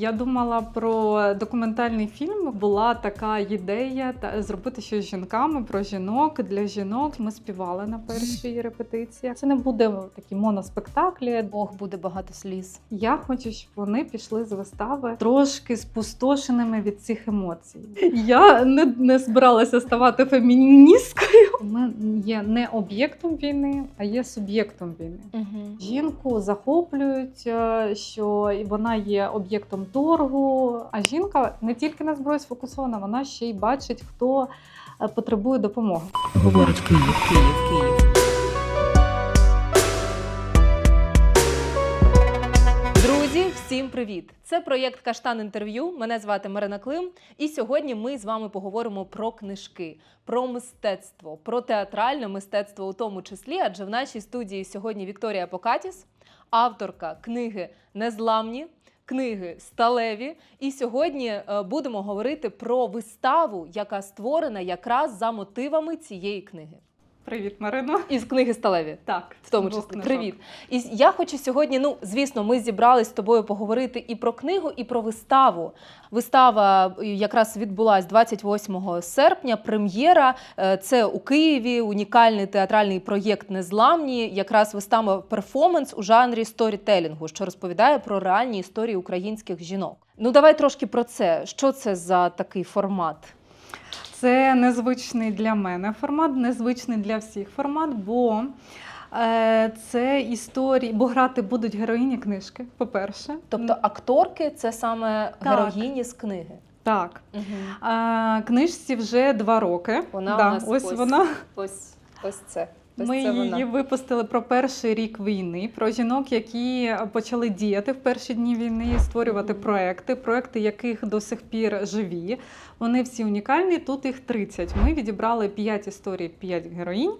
Я думала про документальний фільм. Була така ідея та зробити щось з жінками про жінок для жінок. Ми співали на першій репетиції. Це не буде такі моноспектаклі. Ох, буде багато сліз. Я хочу, щоб вони пішли з вистави трошки спустошеними від цих емоцій. Я не, не збиралася ставати феміністкою. Ми є не об'єктом війни, а є суб'єктом війни. Угу. Жінку захоплюють, е, що вона є об'єктом торгу. А жінка не тільки на зброю сфокусована, вона ще й бачить, хто е, потребує допомоги. Говорить Київ. Київ, Київ. Друзі, всім привіт! Це проєкт Каштан інтерв'ю. Мене звати Марина Клим. І сьогодні ми з вами поговоримо про книжки, про мистецтво, про театральне мистецтво у тому числі. Адже в нашій студії сьогодні Вікторія Покатіс, авторка книги Незламні. Книги сталеві, і сьогодні е, будемо говорити про виставу, яка створена якраз за мотивами цієї книги. Привіт, Марино. Із книги сталеві. Так, В тому числі книжок. привіт. І я хочу сьогодні. Ну, звісно, ми зібрались з тобою поговорити і про книгу, і про виставу. Вистава е, якраз відбулась 28 серпня. Прем'єра Е, це у Києві. Унікальний театральний проєкт Незламні. Якраз вистава перформанс у жанрі сторітелінгу, що розповідає про реальні історії українських жінок. Ну давай трошки про це. Що це за такий формат? Це незвичний для мене формат, незвичний для всіх формат, бо е, це історії, бо грати будуть героїні книжки, по-перше. Тобто акторки це саме Так. героїні з книги. Так. Угу. А, книжці вже два роки. Вона да, у нас ось ось. вона. Ось ось це. Ось Ми це її випустили про перший рік війни, про жінок, які почали діяти в перші дні війни, створювати проекти, проекти яких до сих пір живі. Вони всі унікальні. Тут їх 30. Ми відібрали 5 історій, 5 героїнь.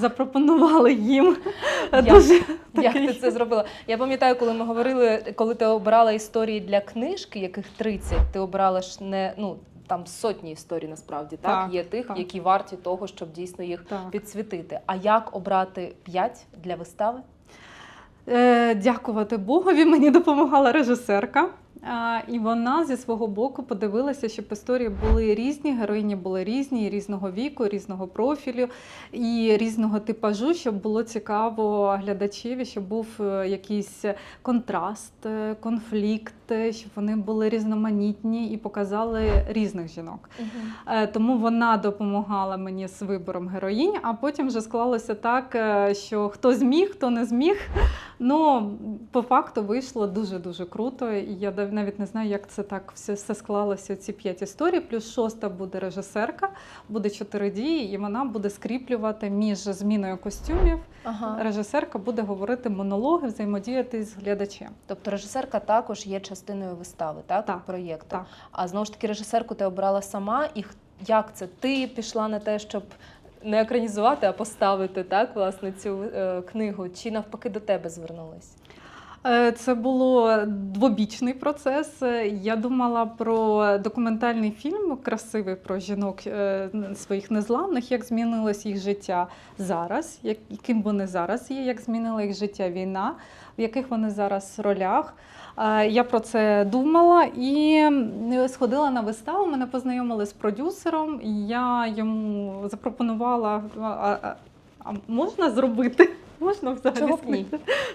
Запропонували їм Як? дуже Як такий- ти це зробила? Я пам'ятаю, коли ми говорили, коли ти обирала історії для книжки, яких 30, ти обирала ж не ну там сотні історій насправді, так? Так, Є тих, так. які варті того, щоб дійсно їх Так. підсвітити. А як обрати п'ять для вистави? Е, Дякувати Богові, мені допомагала режисерка. І вона зі свого боку подивилася, щоб історії були різні, героїні були різні, різного віку, різного профілю і різного типажу, щоб було цікаво глядачеві, щоб був е, якийсь контраст, е, конфлікт, е, щоб вони були різноманітні і показали різних жінок. Е, Тому вона допомагала мені з вибором героїнь, а потім вже склалося так, що хто зміг, хто не зміг. Ну, по факту вийшло дуже-дуже круто. І я навіть не знаю, як це так все, все склалося, ці п'ять історій. Плюс шоста буде режисерка, буде чотири дії, і вона буде скріплювати між зміною костюмів. Ага. Режисерка буде говорити монологи, взаємодіяти з глядачем. Тобто режисерка також є частиною вистави, так? Так, Проєкту. так. А знову ж таки, режисерку ти обрала сама, і як це? Ти пішла на те, щоб не екранізувати, а поставити так, власне, цю е, книгу, чи навпаки до тебе звернулись? Е, Це було двобічний процес. Я думала про документальний фільм красивий про жінок е, своїх незламних, як змінилось їх життя зараз, як ким вони зараз є, як змінила їх життя війна, в яких вони зараз ролях. Е, Я про це думала і сходила на виставу. Мене познайомили з продюсером, і я йому запропонувала: а можна зробити? Можна взагалі Чого б ні?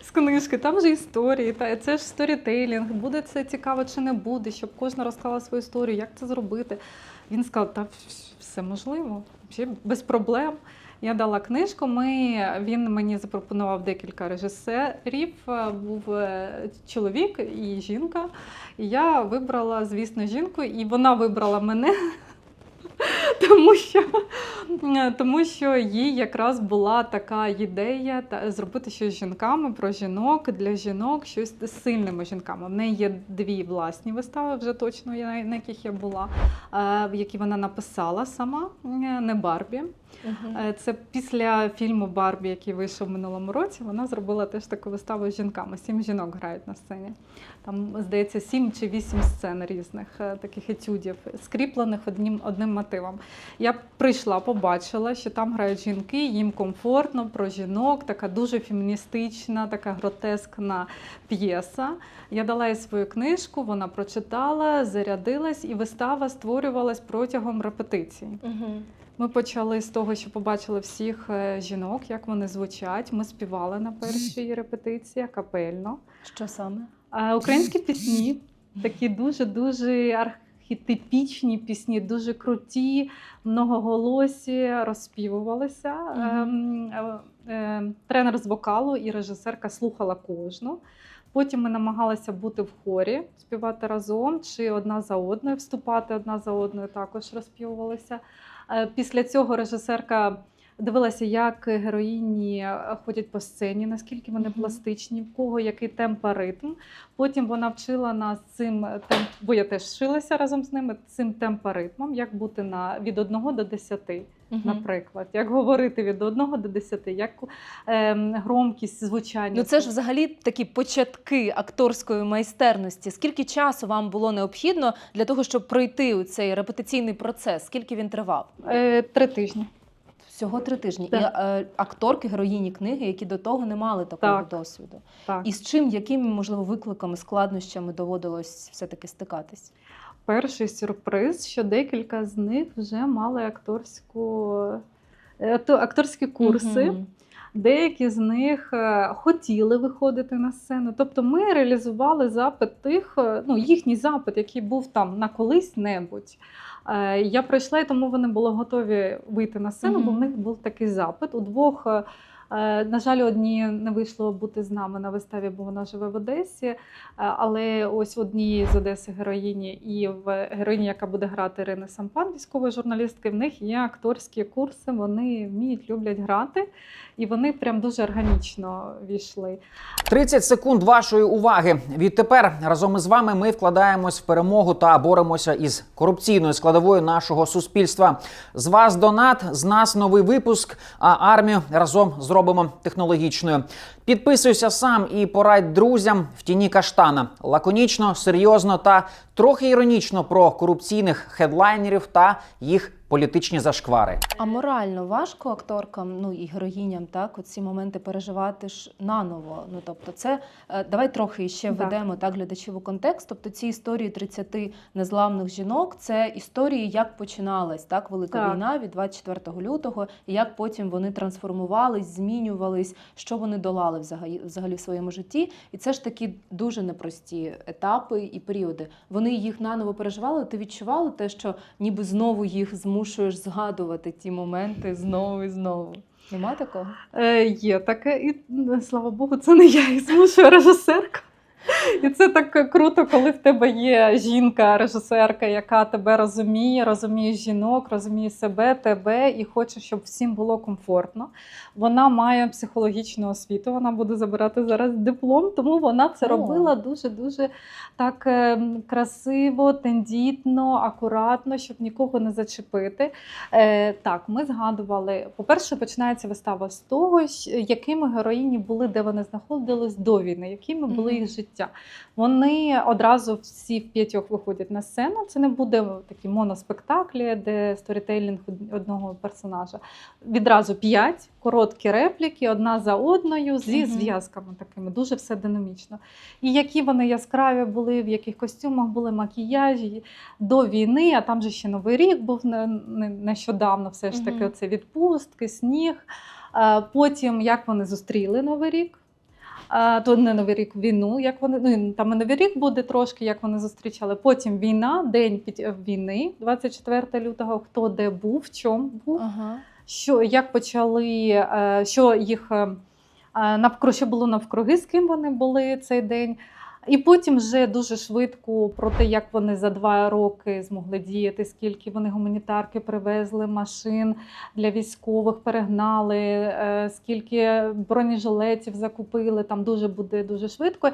з книжки? Там же історії, та це ж сторітейлінг. Буде це цікаво чи не буде, щоб кожна розказала свою історію, як це зробити. Він сказав, та все можливо, без проблем. Я дала книжку. Ми, він мені запропонував декілька режисерів. Е, Був е, чоловік і жінка. І я вибрала, звісно, жінку, і вона вибрала мене. Тому що, е, тому що їй якраз була така ідея та, зробити щось з жінками про жінок для жінок, щось з сильними жінками. В неї є дві власні вистави, вже точно на яких я була, е, які вона написала сама, е, не Барбі. Е, Це після фільму Барбі, який вийшов в минулому році. Вона зробила теж таку виставу з жінками. Сім жінок грають на сцені. Там, здається, сім чи вісім сцен різних е, таких етюдів, скріплених одним, одним мотивом. Я прийшла, побачила, що там грають жінки, їм комфортно про жінок, така дуже феміністична, така гротескна п'єса. Я дала їй свою книжку, вона прочитала, зарядилась, і вистава створювалась протягом репетицій. Мгм. Ми почали з того, що побачили всіх е, жінок, як вони звучать. Ми співали на першій репетиції капельно. Що саме? Українські пісні такі дуже дуже архетипічні пісні, дуже круті, многоголосі розспівувалися. Ем, е, е, Тренер з вокалу і режисерка слухала кожну. Потім ми намагалися бути в хорі, співати разом чи одна за одною, вступати одна за одною, також розспівувалися. Е, Після цього режисерка дивилася, як героїні е, ходять по сцені, наскільки вони пластичні, в кого який темпоритм. Потім вона вчила нас цим темп, бо я теж вчилася разом з ними цим темпоритмом, як бути на від 1 до 10, Мгм. наприклад, як говорити від 1 до 10, як ем, громкість звучання. Ну це ж взагалі такі початки акторської майстерності. Скільки часу вам було необхідно для того, щоб пройти у цей репетиційний процес? Скільки він тривав? Е, три тижні. Всього три тижні. Так. І е, акторки, героїні книги, які до того не мали такого Так. досвіду. Так. І з чим, якими можливо викликами, складнощами доводилось все таки стикатись? перший сюрприз, що декілька з них вже мали акторську, е, акторські курси. Мгм. Деякі з них е, хотіли виходити на сцену. Тобто ми реалізували запит тих, е, ну їхній запит, який був там на колись небудь. Е, Я прийшла, і тому вони були готові вийти на сцену, бо в них був такий запит. У двох, на жаль, одні не вийшло бути з нами на виставі, бо вона живе в Одесі. Е, Але ось одній з Одеси героїні і в героїні, яка буде грати Ірини Сампан, військової журналістки, в них є акторські курси. Вони вміють, люблять грати, і вони прям дуже органічно війшли. 30 секунд вашої уваги. Відтепер разом із вами ми вкладаємось в перемогу та боремося із корупційною складовою нашого суспільства. З вас донат, з нас новий випуск. А армію разом зробимо технологічною. Підписуйся сам і порадь друзям в тіні каштана. Лаконічно, серйозно та трохи іронічно про корупційних хедлайнерів та їх політичні зашквари. А морально важко акторкам, ну і героїням, так, оці моменти переживати ж наново. Ну тобто, це е, давай трохи ще Так. так глядачів у контекст. Тобто, ці історії 30 незламних жінок це історії, як починалась так велика Так. війна від 24 лютого, і як потім вони трансформувались, змінювались, що вони долали взагалі, взагалі в своєму житті. І це ж такі дуже непрості етапи і періоди. Вони їх наново переживали. Ти відчувала те, що ніби знову їх змушуєш згадувати ті моменти знову і знову. Нема такого? Е, є таке, і слава Богу, це не я і змушую режисерка. І це так круто, коли в тебе є жінка, режисерка, яка тебе розуміє, розуміє жінок, розуміє себе, тебе і хоче, щоб всім було комфортно. Вона має психологічну освіту, вона буде забирати зараз диплом, тому вона це робила дуже-дуже так е, красиво, тендітно, акуратно, щоб нікого не зачепити. Е, так, ми згадували. По-перше, починається вистава з того, якими героїні були, де вони знаходились до війни, якими були їх життя. Вони одразу всі в п'ятьох виходять на сцену. Це не буде такі моноспектаклі, де сторітейлінг одного персонажа. Відразу п'ять короткі репліки, одна за одною, зі зв'язками такими. Дуже все динамічно. І які вони яскраві були, в яких костюмах були макіяжі до війни, а там же ще Новий рік був не- не- нещодавно, все ж таки, це відпустки, сніг. Потім як вони зустріли Новий рік. А, То не Новий рік, війну, як вони ну там і Новий рік буде трошки, як вони зустрічали. Потім війна, день під е, війни, 24 лютого. Хто де був, в чому був, Ага. що як почали, е, що їх е, навкруги, що було навкруги, з ким вони були цей день. І потім вже дуже швидко про те, як вони за два роки змогли діяти, скільки вони гуманітарки привезли, машин для військових перегнали, е, скільки бронежилетів закупили. Там дуже буде дуже швидко.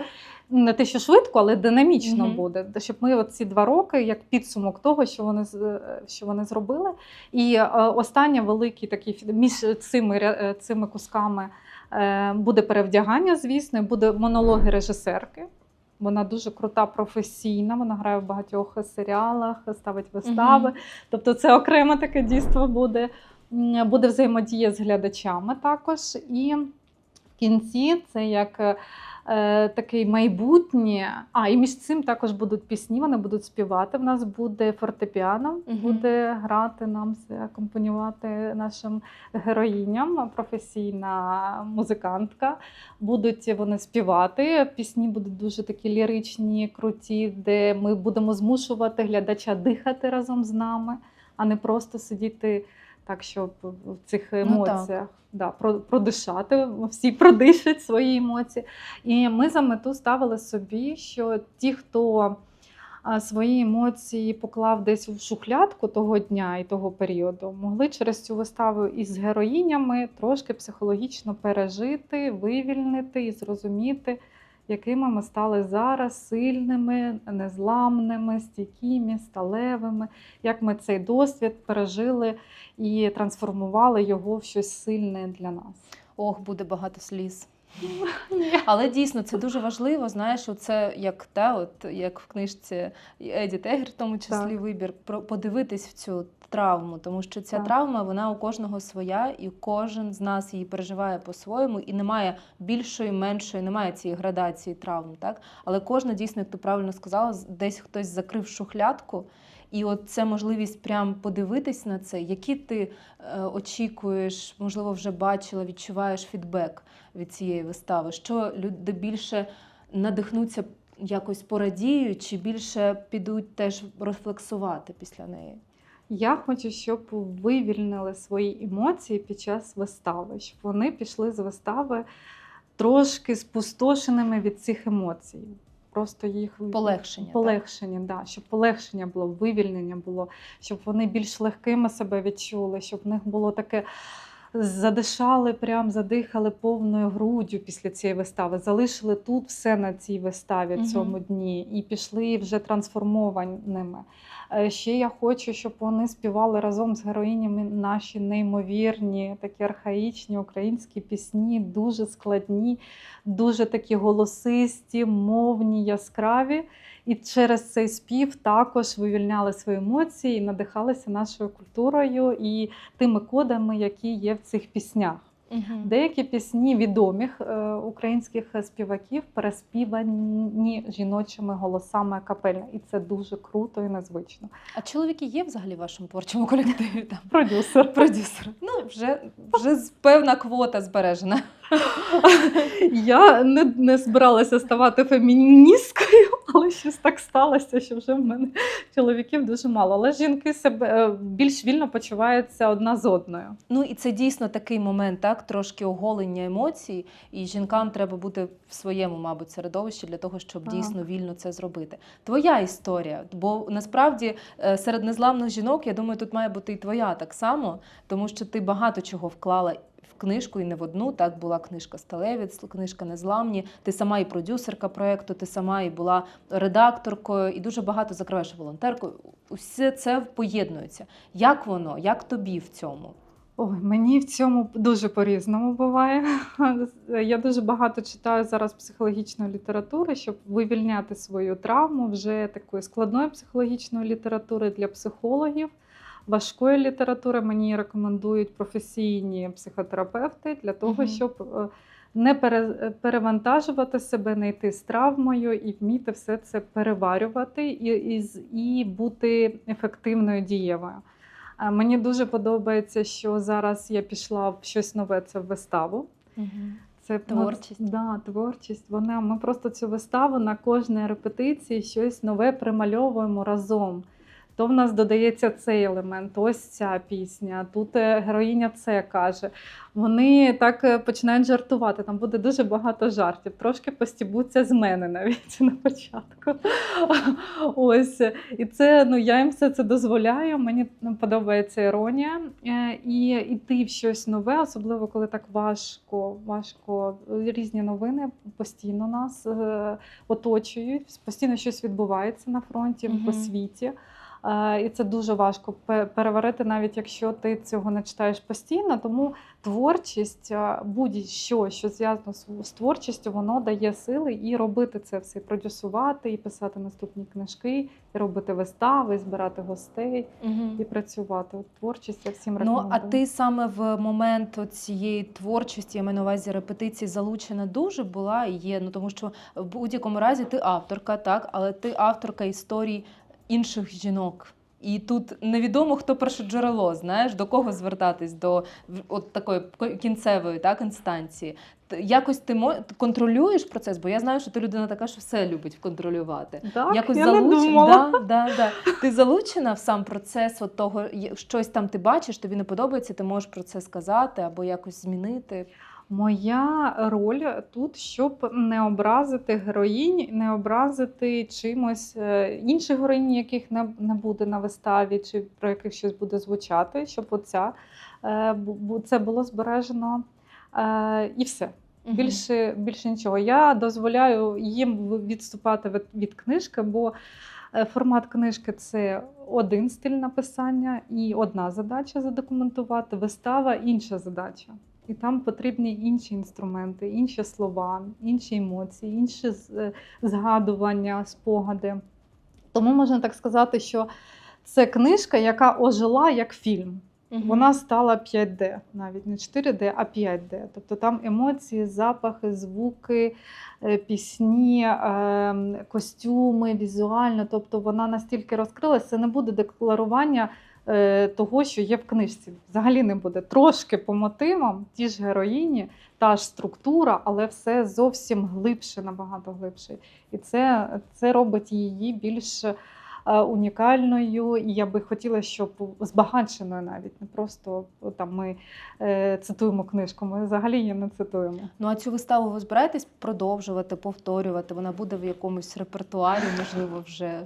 Не те, що швидко, але динамічно Мгм. буде. Щоб ми от ці два роки, як підсумок того, що вони е, що вони зробили. І е, останнє великий такий між цими цими кусками буде перевдягання, звісно, буде монологи режисерки. Вона дуже крута, професійна. Вона грає в багатьох серіалах, ставить вистави. Угу. Тобто, це окреме таке дійство буде. Буде взаємодія з глядачами також. І в кінці це як е, е, майбутнє. А, і між цим також будуть пісні, вони будуть співати. В нас буде фортепіано, буде грати нам, акомпанювати нашим героїням, професійна музикантка. Будуть вони співати. Пісні будуть дуже такі ліричні, круті, де ми будемо змушувати глядача дихати разом з нами, а не просто сидіти так, щоб в цих так. емоціях. Да, продишати, всі продишать свої емоції. І ми за мету ставили собі, що ті, хто свої емоції поклав десь в шухлядку того дня і того періоду, могли через цю виставу із героїнями трошки психологічно пережити, вивільнити і зрозуміти, якими ми стали зараз сильними, незламними, стійкими, сталевими, як ми цей досвід пережили і трансформували його в щось сильне для нас. Ох, буде багато сліз. Але дійсно це дуже важливо. Знаєш, це як та, от як в книжці Еді Тегер, в тому числі Так. вибір, про подивитись в цю травму, тому що ця Так. травма вона у кожного своя, і кожен з нас її переживає по-своєму, і немає більшої, меншої, немає цієї градації травм. Так, але кожна дійсно, як ти правильно сказала, десь хтось закрив шухлядку. І от це можливість прям подивитись на це, які ти е, очікуєш, можливо, вже бачила, відчуваєш фідбек від цієї вистави? Що люди більше надихнуться, якось порадіють, чи більше підуть теж рефлексувати після неї? Я хочу, щоб вивільнили свої емоції під час вистави, щоб вони пішли з вистави трошки спустошеними від цих емоцій. Просто їх Полегшення, так? да, щоб полегшення було, вивільнення було, щоб вони більш легкими себе відчули, щоб в них було таке. Задишали, прям задихали повною груддю після цієї вистави. Залишили тут все на цій виставі цьому дні і пішли вже трансформованими. Е, Ще я хочу, щоб вони співали разом з героїнями наші неймовірні, такі архаїчні українські пісні, дуже складні, дуже такі голосисті, мовні, яскраві. І через цей спів також вивільняли свої емоції і надихалися нашою культурою і тими кодами, які є в цих піснях. Угу. Деякі пісні відомих е, українських співаків переспівані жіночими голосами капельно, і це дуже круто і незвично. А чоловіки є взагалі в вашому творчому колективі? Там Продюсер. продюсер. Ну вже вже з- певна квота збережена. Я не, не збиралася ставати феміністкою, але щось так сталося, що вже в мене чоловіків дуже мало. Але жінки себе е, більш вільно почуваються одна з одною. Ну і це дійсно такий момент, так трошки оголення емоцій, і жінкам треба бути в своєму, мабуть, середовищі для того, щоб Так. дійсно вільно це зробити. Твоя історія, бо насправді е, серед незламних жінок, я думаю, тут має бути і твоя так само, тому що ти багато чого вклала. В книжку і не в одну, так була книжка Сталевець, книжка Незламні. Ти сама і продюсерка проєкту, ти сама і була редакторкою, і дуже багато закриваєш волонтеркою. Усе це поєднується. Як воно? Як тобі в цьому? Ой, мені в цьому дуже по-різному буває. Я дуже багато читаю зараз психологічної літератури, щоб вивільняти свою травму вже такої складної психологічної літератури для психологів. Важкої літератури мені рекомендують професійні психотерапевти для того, щоб е, не перевантажувати себе, не йти з травмою і вміти все це переварювати і, і, і бути ефективною дієвою. Мені дуже подобається, що зараз я пішла в щось нове, це в виставу. Це Творчість. Ну, да, творчість. Вона ми просто цю виставу на кожній репетиції щось нове примальовуємо разом. То в нас додається цей елемент, ось ця пісня. Тут е, героїня це каже. Вони так е, починають жартувати. Там буде дуже багато жартів. Трошки постібуться з мене навіть на початку. Ось і це ну я їм все це дозволяю. Мені подобається іронія Е, і йти в щось нове, особливо коли так важко, важко різні новини постійно нас оточують. Постійно щось відбувається на фронті Мгм. по світі. Е, І це дуже важко переварити, навіть якщо ти цього не читаєш постійно. Тому творчість, е, будь-що, що зв'язано з творчістю, воно дає сили і робити це все, і продюсувати, і писати наступні книжки, і робити вистави, і збирати гостей, і працювати. От творчість я всім Ну, а ти саме в момент цієї творчості, я маю на увазі репетиції, залучена дуже була і є. Ну тому що в будь-якому разі ти авторка, так, але ти авторка історій інших жінок. І тут невідомо, хто перше джерело, знаєш, до кого звертатись, до от такої кінцевої так, інстанції. Якось ти контролюєш процес, бо я знаю, що ти людина така, що все любить контролювати. так, Якось я не думала. да, да, да. Ти залучена в сам процес от того, щось там ти бачиш, тобі не подобається, ти можеш про це сказати або якось змінити. Моя роль тут, щоб не образити героїнь, не образити чимось е, інших героїнь, яких не, буде на виставі, чи про яких щось буде звучати, щоб оця е, це було збережено. Е, І все. Більше, більше нічого. Я дозволяю їм відступати від, від книжки, бо формат книжки це один стиль написання і одна задача задокументувати. Вистава інша задача. І там потрібні інші інструменти, інші слова, інші емоції, інші е, згадування, спогади. Тому можна так сказати, що це книжка, яка ожила як фільм. Мгм. Вона стала 5D, навіть не 4D, а 5D. Тобто там емоції, запахи, звуки, е, пісні, е, костюми, візуально. Тобто вона настільки розкрилася, це не буде декларування того, що є в книжці. Взагалі не буде. Трошки по мотивам, ті ж героїні, та ж структура, але все зовсім глибше, набагато глибше. І це, це робить її більш е, унікальною, і я би хотіла, щоб збагаченою навіть не просто там ми е, цитуємо книжку. Ми взагалі її не цитуємо. Ну а цю виставу ви збираєтесь продовжувати, повторювати? Вона буде в якомусь репертуарі, можливо, вже.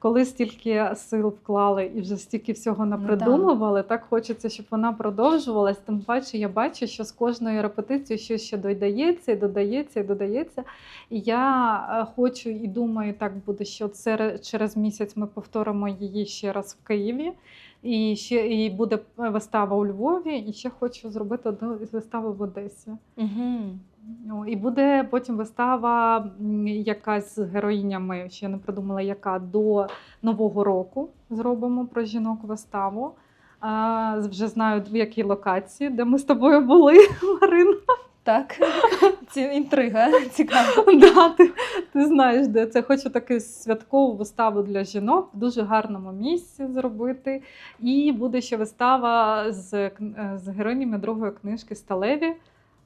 Коли стільки сил вклали і вже стільки всього Ну, напридумували, так хочеться, щоб вона продовжувалась. Тим паче, я бачу, що з кожною репетицією щось ще додається, і додається, і додається. І я е, хочу і думаю, так буде, що це через місяць ми повторимо її ще раз в Києві. І ще і буде вистава у Львові, і ще хочу зробити одну виставу в Одесі. Угу. Ну, І буде потім вистава якась з героїнями, ще не придумала, яка до Нового року зробимо про жінок виставу. А, вже знаю, в якій локації, де ми з тобою були, Марина. Так, Ці інтрига цікава. Да, ти, ти знаєш, де це. Хочу таку святкову виставу для жінок в дуже гарному місці зробити. І буде ще вистава з, з героїнями другої книжки Сталеві.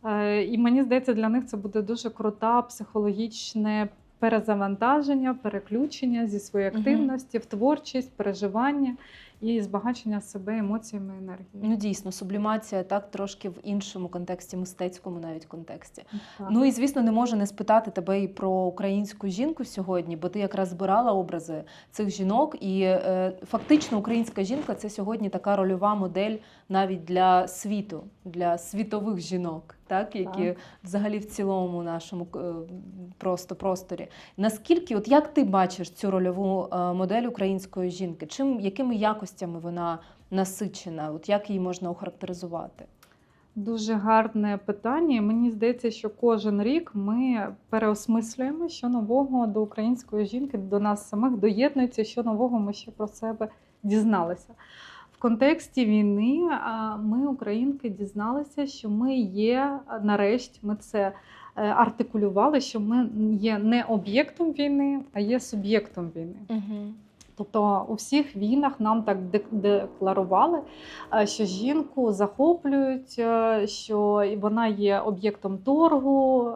Е, І мені здається, для них це буде дуже крута психологічне перезавантаження, переключення зі своєї активності в творчість, переживання і збагачення себе емоціями і Ну дійсно, сублімація так трошки в іншому контексті, мистецькому навіть контексті. Так. Ну і звісно, не можу не спитати тебе і про українську жінку сьогодні, бо ти якраз збирала образи цих жінок, і е, фактично українська жінка це сьогодні така рольова модель навіть для світу, для світових жінок, так які Так. взагалі в цілому нашому е, просто просторі. Наскільки, от як ти бачиш цю рольову е, модель української жінки? Чим якими якостями вона насичена? От як її можна охарактеризувати? Дуже гарне питання. Мені здається, що кожен рік ми переосмислюємо, що нового до української жінки, до нас самих доєднується, що нового ми ще про себе дізналися. Контексті війни ми, українки, дізналися, що ми є нарешті, ми це е, артикулювали, що ми є не об'єктом війни, а є суб'єктом війни. Угу. Тобто у всіх війнах нам так декларували, е, що жінку захоплюють, е, що вона є об'єктом торгу,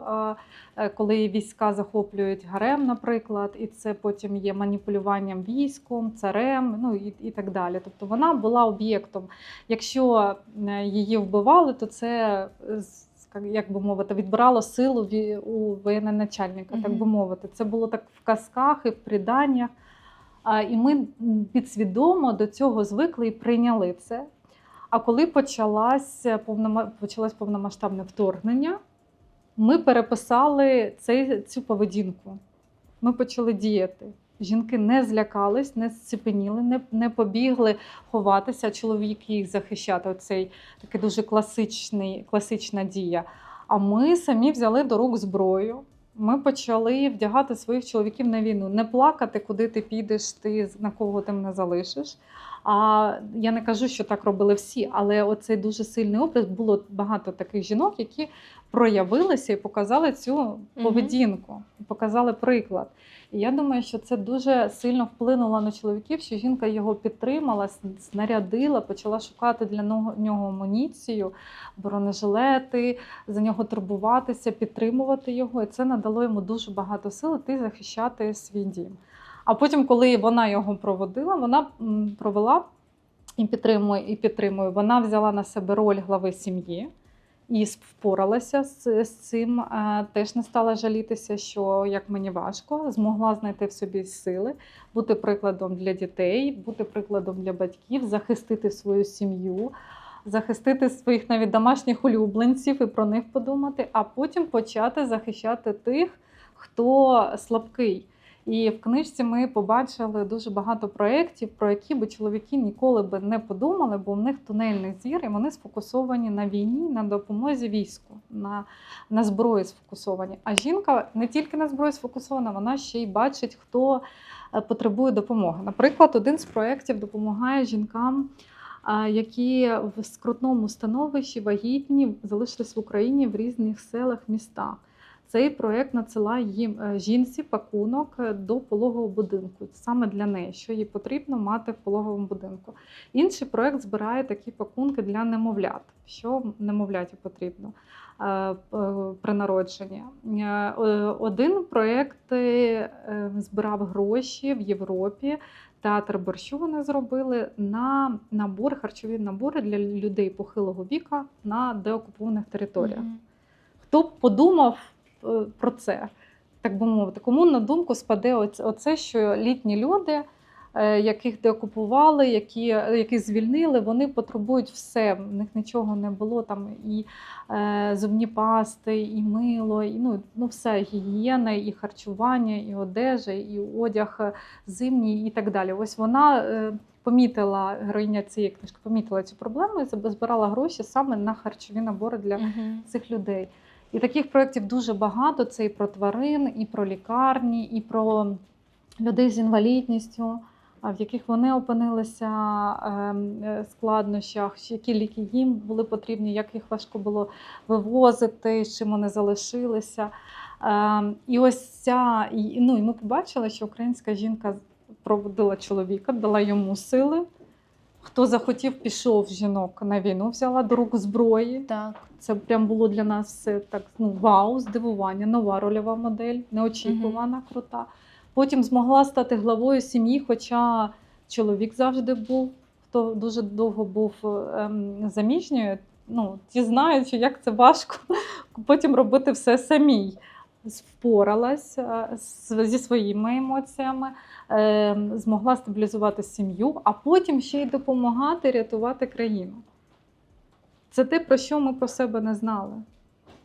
е, коли війська захоплюють гарем, наприклад, і це потім є маніпулюванням військом, царем, ну і, і так далі. Тобто вона була об'єктом. Якщо її вбивали, то це як би мовити, відбирало силу у воєначальника, так би мовити. Це було так в казках і в приданнях. І ми підсвідомо до цього звикли і прийняли це. А коли почалась повнома- почалось повномасштабне вторгнення, ми переписали цей, цю поведінку. Ми почали діяти. Жінки не злякались, не зціпеніли, не, не побігли ховатися, а чоловіки їх захищати. Оцей такий дуже класичний, класична дія. А ми самі взяли до рук зброю. Ми почали вдягати своїх чоловіків на війну, не плакати, куди ти підеш, ти на кого ти мене залишиш. А я не кажу, що так робили всі, але оцей дуже сильний образ було багато таких жінок, які проявилися і показали цю поведінку, показали приклад. І я думаю, що це дуже сильно вплинуло на чоловіків, що жінка його підтримала, снарядила, почала шукати для нього- амуніцію, бронежилети, за нього турбуватися, підтримувати його. І це надало йому дуже багато сил йти захищати свій дім. А потім, коли вона його проводила, вона провела і підтримує, і підтримує. Вона взяла на себе роль глави сім'ї і впоралася з, з цим. Теж не стала жалітися, що як мені важко, змогла знайти в собі сили, бути прикладом для дітей, бути прикладом для батьків, захистити свою сім'ю. Захистити своїх навіть домашніх улюбленців і про них подумати, а потім почати захищати тих, хто слабкий. І в книжці ми побачили дуже багато проєктів, про які би чоловіки ніколи би не подумали, бо в них тунельний зір, і вони сфокусовані на війні, на допомозі війську, на, на зброї сфокусовані. А жінка не тільки на зброї сфокусована, вона ще й бачить, хто е, потребує допомоги. Наприклад, один з проєктів допомагає жінкам. Які в скрутному становищі вагітні залишились в Україні в різних селах, містах. Цей проєкт надсилає їм е, жінці пакунок е, до пологового будинку, саме для неї, що їй потрібно мати в пологовому будинку. Інший проєкт збирає такі пакунки для немовлят, що немовляті потрібно е, при народженні. Один проєкт збирав гроші в Європі. Театр борщу вони зробили на набор, харчові набори для людей похилого віка на деокупованих територіях. Мгм. Хто б подумав про це, так би мовити, кому на думку спаде оце, що літні люди, е, яких деокупували, які, які звільнили, вони потребують все. В них нічого не було там і е, зубні пасти, і мило, і ну, ну все, гігієна, і харчування, і одежа, і одяг е, зимній, і так далі. Ось вона. е, Помітила героїня цієї книжки, помітила цю проблему і збирала гроші саме на харчові набори для Мгм. цих людей. І таких проєктів дуже багато. Це і про тварин, і про лікарні, і про людей з інвалідністю, в яких вони опинилися ем, е, складнощах, які ліки їм були потрібні, як їх важко було вивозити, з чим вони залишилися. Ем, І ось ця, ну, і ми побачили, що українська жінка проводила чоловіка, дала йому сили. Хто захотів, пішов жінок на війну, взяла до рук зброї. Так. Це прям було для нас все так ну вау, здивування, нова рольова модель, неочікувана, крута. Потім змогла стати главою сім'ї, хоча чоловік завжди був, хто дуже довго був ем, заміжньою. Ну, ті знають, як це важко потім робити все самій. Впоралась е, зі своїми емоціями, е, змогла стабілізувати сім'ю, а потім ще й допомагати рятувати країну. Це те, про що ми про себе не знали.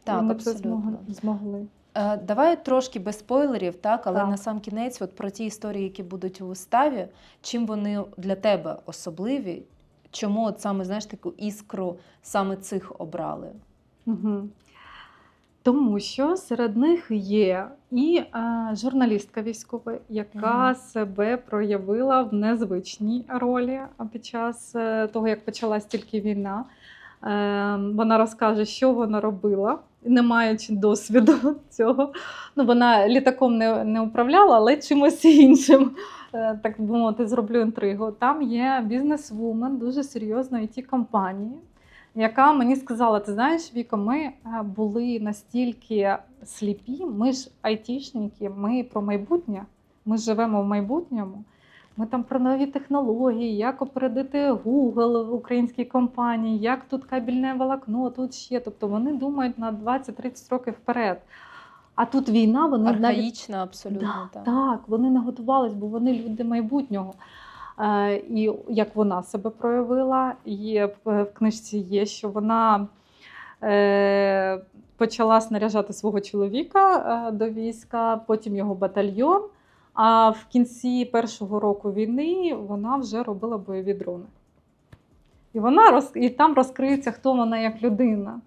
Так, ми це абсолютно. змогли. змогли. Е, Давай трошки без спойлерів, так, але Так. на сам кінець, от про ті історії, які будуть у виставі, чим вони для тебе особливі, чому от саме знаєш таку іскру саме цих обрали? Угу. Тому що серед них є і е, журналістка військова, яка Мгм. себе проявила в незвичній ролі під час е, того, як почалась тільки війна. Е, вона розкаже, що вона робила, не маючи досвіду цього. Ну, вона літаком не, не управляла, але чимось іншим. е, так би мовити, зроблю інтригу. Там є бізнес-вумен дуже серйозної it компанії, яка мені сказала: ти знаєш, Віко, ми е, були настільки сліпі, ми ж айтішники, ми про майбутнє, ми живемо в майбутньому. Ми там про нові технології, як опередити Google в українській компанії, як тут кабельне волокно, тут ще. Тобто вони думають на 20-30 років вперед. А тут війна, вони навіть абсолютно. Да, так. так, вони не готувались, бо вони люди майбутнього. Е, і як вона себе проявила, є в в книжці є, що вона е, почала снаряжати свого чоловіка е, до війська, потім його батальйон. А в кінці першого року війни вона вже робила бойові дрони. І, вона роз, і там розкриється, хто вона як людина,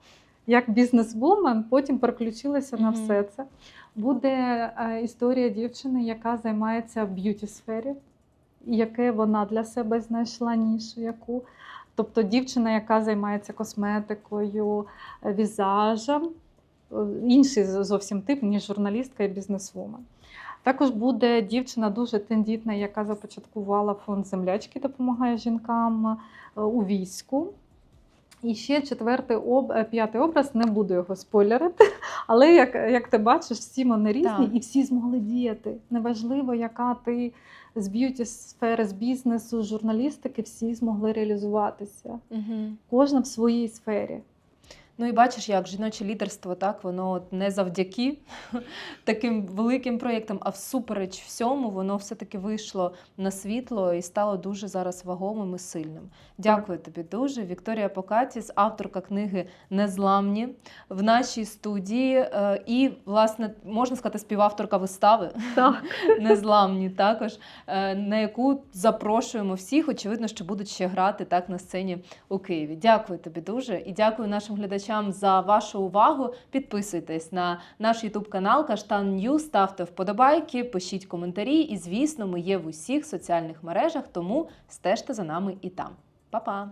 як бізнес-вумен, потім переключилася на все це. Буде е, історія дівчини, яка займається в б'юті сфері, і яке вона для себе знайшла нішу, яку. Тобто дівчина, яка займається косметикою, е, візажем, е, інший зовсім тип, ніж журналістка і бізнесвумен. Також буде дівчина дуже тендітна, яка започаткувала фонд землячки, допомагає жінкам е, у війську. І ще четвертий об... п'ятий образ, не буду його спойлерити, але як, як ти бачиш, всі вони різні Так. і всі змогли діяти. Неважливо, яка ти з б'юті сфери, з бізнесу, з журналістики, всі змогли реалізуватися. Угу. Кожна в своїй сфері. Ну і бачиш, як жіноче лідерство, так воно от не завдяки таким великим проєктам, а всупереч всьому, воно все-таки вийшло на світло і стало дуже зараз вагомим і сильним. Дякую тобі дуже. Вікторія Покатіс, авторка книги Незламні в нашій студії. е, І, власне, можна сказати, співавторка вистави Так. Незламні також, е, на яку запрошуємо всіх. Очевидно, що будуть ще грати так на сцені у Києві. Дякую тобі дуже і дякую нашим глядачам за вашу увагу. Підписуйтесь на наш Ютуб канал Каштан Ньюз, ставте вподобайки, пишіть коментарі. І, звісно, ми є в усіх соціальних мережах, тому стежте за нами і там. Па-па!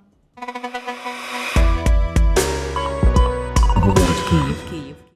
Київ.